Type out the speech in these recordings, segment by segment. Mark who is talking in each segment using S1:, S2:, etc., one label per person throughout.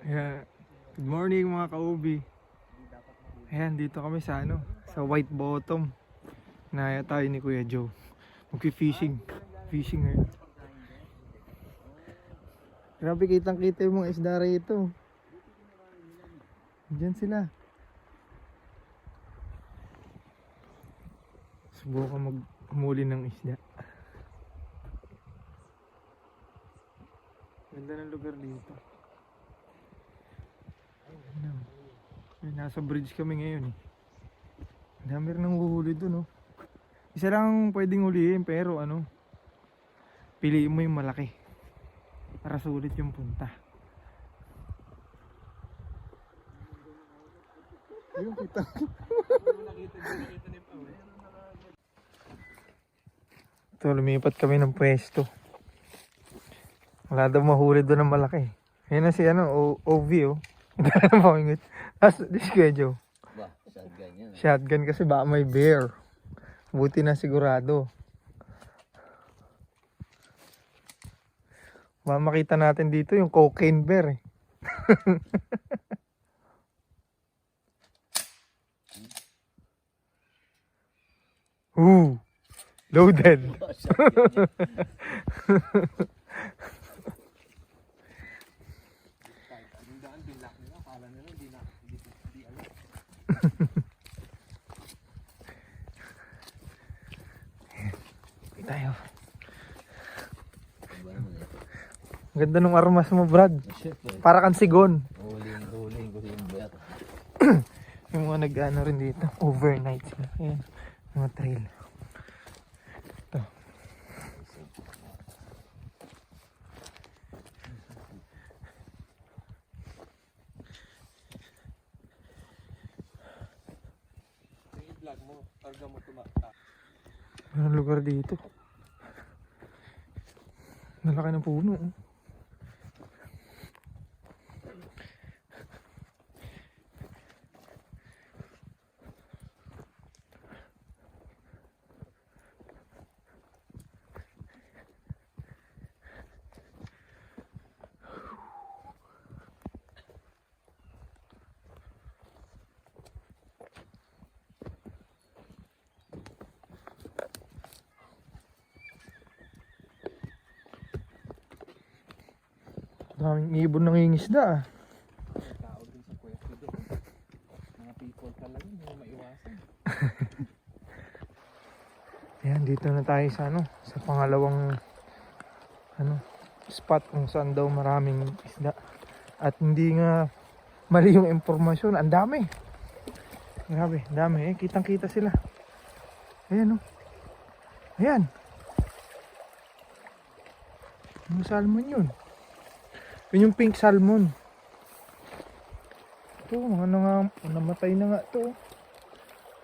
S1: Ayan. Good morning mga ka-ubi. Ayan, dito kami sa ano, sa White Bottom. Naya tayo ni Kuya Joe. Magpi-fishing. Fishing ngayon. Grabe kitang kita yung mga isda rito. Diyan sila. Subukan mag humuli ng isda. Ganda ng lugar dito. Ayun. Ayun, Nasa bridge kami ngayon eh. Dami rin nang huhuli dun oh. Isa lang ang pwedeng hulihin pero ano, piliin mo yung malaki. Para sulit yung punta. Yung kita. Ito, lumipat kami ng pwesto. Wala daw mahuli doon ng malaki. Yan na si ano, o OV oh. Gano'n pa ingot. Tapos, Joe.
S2: Ba, shotgun yan.
S1: Shotgun kasi baka may bear. Buti na sigurado. Baka makita natin dito yung cocaine bear eh. Ooh, loaded. Uwi tayo.
S2: Eh.
S1: Ganda ng armas mo, Brad.
S2: Siyempre,
S1: Para kang sigon.
S2: huling, huling ko yung bear.
S1: Yung mga nag-ano rin dito. Overnight sila. Ayan. Mga trail. Anong lugar dito? Nalaki ng puno. oh. Daming ibon ng ingisda ah.
S3: tao din sa pwesto doon. Mga people talaga, hindi mo maiwasan.
S1: Ayan, dito na tayo sa ano, sa pangalawang ano, spot kung saan daw maraming isda. At hindi nga mali yung impormasyon. Ang dami. Grabe, dami eh. Kitang kita sila. Ayan oh. Ayan. Yung salmon yun. Yun yung pink salmon. Ito, ano nga, namatay na nga to.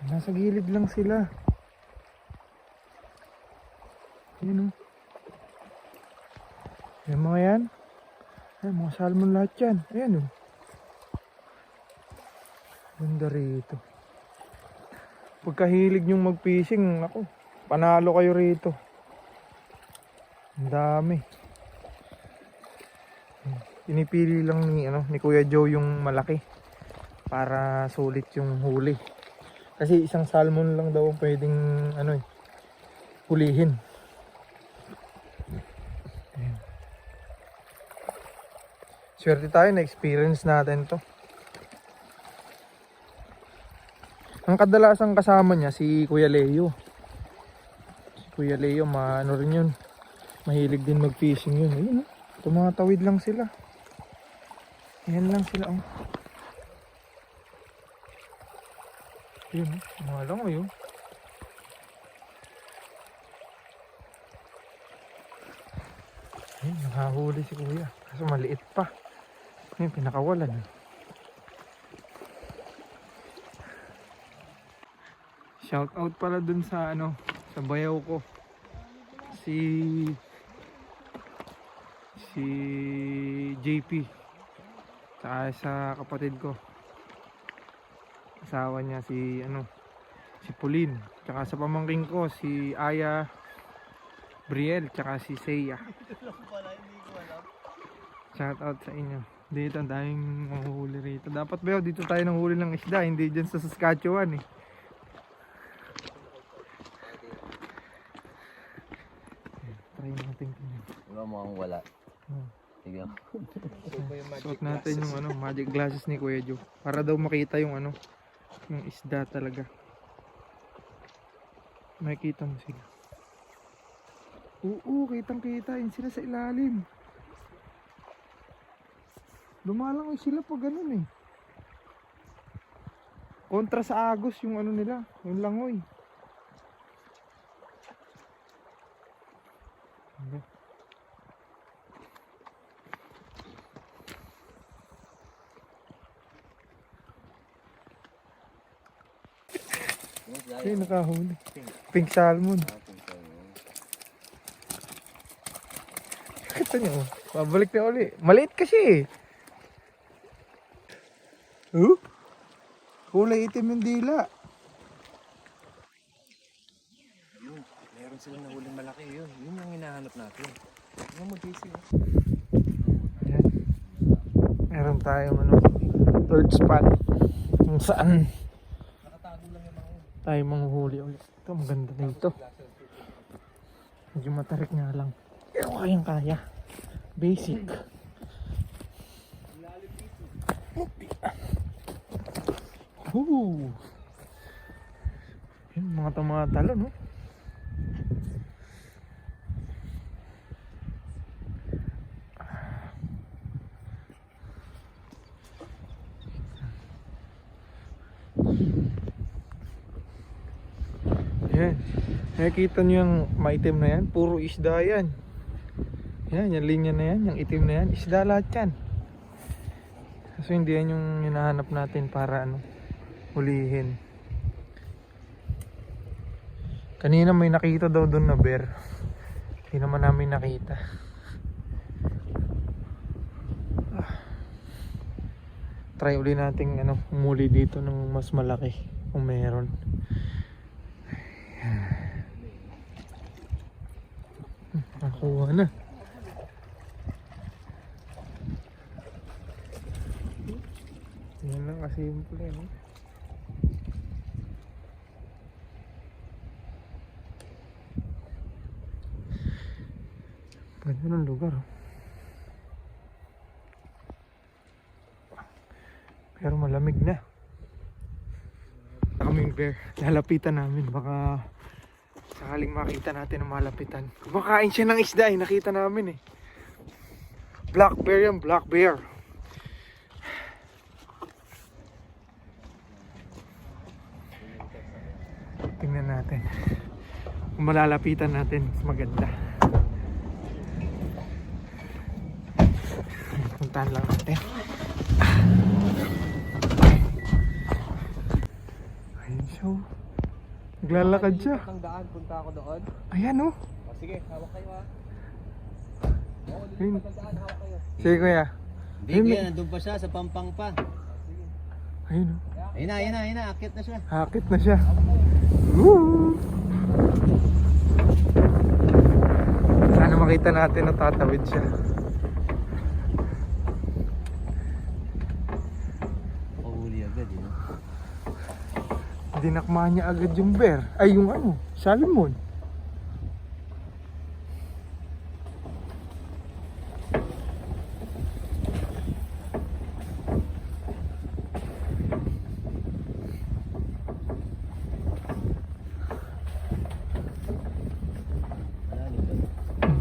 S1: Nasa gilid lang sila. Yun o. Yung mga yan. Ay, mga salmon lahat yan. Ayan o. Ganda rito. Pagkahilig nyong mag-fishing, ako, panalo kayo rito. Ang dami. Pinipili lang ni, ano, ni Kuya Joe yung malaki para sulit yung huli. Kasi isang salmon lang daw ang pwedeng ano eh, hulihin. Ayan. Swerte tayo na experience natin to. Ang kadalasang kasama niya si Kuya Leo. Si Kuya Leo, maano rin yun. Mahilig din mag-fishing yun. Ayun, tumatawid lang sila. Ayan lang sila. Oh. Yun, oh. mga lang oh, yun. Ayun, nakahuli si kuya. Kaso maliit pa. Ayun, pinakawalan. eh. Shout out pala dun sa ano, sa bayaw ko. Si si JP. Tsaka sa kapatid ko. Asawa niya si ano, si Pauline. Tsaka sa pamangking ko si Aya Briel, tsaka si Seiya. Shout out sa inyo. Dito, ang daming manguhuli rito. Dapat ba dito tayo nang huli ng isda, hindi dyan sa Saskatchewan eh. Try natin tingnan.
S2: Wala mo akong wala.
S1: Hmm.
S2: Sige.
S1: Suot natin yung ano, magic glasses ni Kuya Joe. Para daw makita yung ano, yung isda talaga. Makikita mo sila. Oo, kitang kita. Yun sila sa ilalim. Lumalangoy sila pag ganun eh. Kontra sa agos yung ano nila, yung langoy. Ay, nakahuli. Pink salmon. Kita niyo, oh. babalik na uli. Maliit kasi eh. Huh? Kulay itim yung dila.
S3: Yun, meron silang nahuling malaki yun. Yun yung hinahanap natin. Yung mo JC.
S1: Meron tayong ano, third spot. Kung saan
S3: Nakatago lang yung mga yun.
S1: Tayo manguhuli ulit. Ito, maganda na ito. Medyo matarik nga lang. Pero kayang kaya. Basic. Ooh. Yun, mga itong mga talon, no? Yan. Nakikita nyo yung maitim na yan? Puro isda yan. Yan, yung linya na yan, yung itim na yan. Isda lahat yan. So hindi yan yung hinahanap natin para ano, hulihin. Kanina may nakita daw doon na bear. Hindi naman namin nakita. Ah. Try uli nating ano, umuli dito ng mas malaki kung meron. Nakuha na. Yan lang kasimple, no? Ganda ng lugar, oh. Pero malamig na. Kaming bear. Lalapitan namin. Baka sakaling makita natin ang malapitan. Kumakain siya ng isda eh. Nakita namin eh. Black bear yan. Black bear. Tingnan natin. Kung malalapitan natin, maganda. Puntahan lang natin. Ayun siya. Naglalakad siya.
S3: Ang daan, punta ako doon.
S1: Ayan oh.
S3: O sige, hawak kayo ha. Oo,
S1: Ayun.
S3: dito daan, hawak kayo.
S1: Sige kuya.
S2: Hindi
S1: Ayun,
S2: kuya,
S1: may-
S2: nandun pa siya sa pampang pa.
S1: Ayun oh.
S2: Ayun na, ayun na, ayun na, akit na siya.
S1: Hakit na siya. Woo! Sana makita natin na tatawid siya.
S2: Pahuli agad, yun.
S1: Dinakma niya agad yung bear. Ay, yung ano, salmon.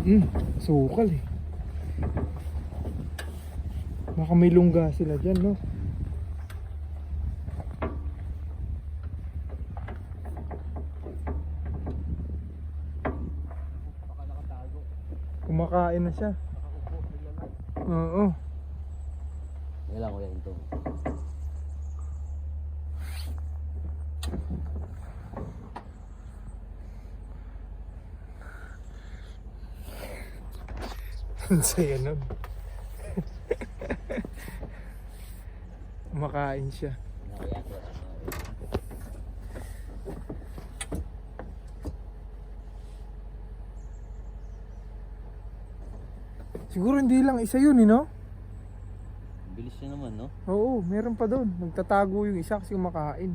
S1: Mm, sukal eh. Baka may lungga sila dyan, no?
S3: Baka nakatago.
S1: Kumakain na siya. Oo.
S2: Yan lang kuya, ito.
S1: Ang saya nun. Kumakain siya.
S2: Nakaya ko.
S1: Siguro hindi lang isa yun, eh, no?
S2: naman, no?
S1: Oo, meron pa doon. Nagtatago yung isa kasi kumakain.